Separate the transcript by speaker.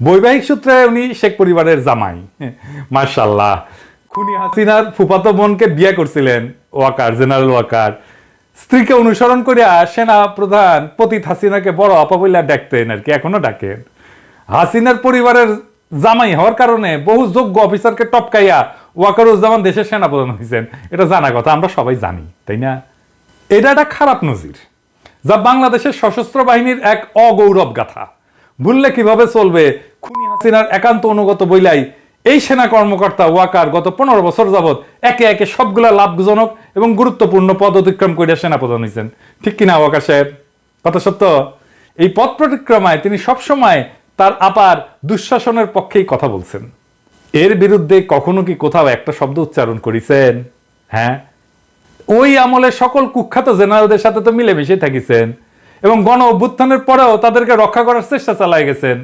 Speaker 1: বৈবাহিক সূত্রে উনি শেখ পরিবারের জামাই। মার্শাল্লাহ খুনি হাসিনার ফুফাতো বোনকে বিয়ে করছিলেন, ওয়াকার, জেনারেল ওয়াকার। স্ত্রীকে অনুসরণ করিয়া সেনা প্রধান পতিত হাসিনাকে বড় আপা ডাকতেন আর কি, এখনও ডাকেন। হাসিনার পরিবারের জামাই হওয়ার কারণে বহু যোগ্য অফিসারকে টপকাইয়া ওয়াকারুজ্জামান দেশের সেনাপ্রধান হয়েছেন এটা জানা কথা, আমরা সবাই জানি, তাই না? এটা একটা খারাপ নজির, যা বাংলাদেশের সশস্ত্র বাহিনীর এক অগৌরব গাথা ভুললে কীভাবে চলবে? খুনি হাসিনার একান্ত অনুগত বইলাই। এই সেনা কর্মকর্তা ওয়াকার গত পনেরো বছর যাবৎ একে একে সবগুলা লাভজনক এবং গুরুত্বপূর্ণ পদ অতিক্রম করে সেনাপ্রধান হয়েছেন ঠিক কিনা, ওয়াকার সাহেব? কথা সত্য? এই পথ প্রতিক্রমায় তিনি সবসময় তার আপার দুঃশাসনের পক্ষেই কথা বলছেন। এর বিরুদ্ধে কখনো কি কোথাও একটা শব্দ উচ্চারণ করেছেন? হ্যাঁ? ওই আমলে সকল কুখ্যাত জেনারেলদের সাথে তো মিলেমিশে থাকিছেন। এবং গণ অভ্যুত্থানের পরেও তাদেরকে রক্ষা করার চেষ্টা চালায় গেছেন।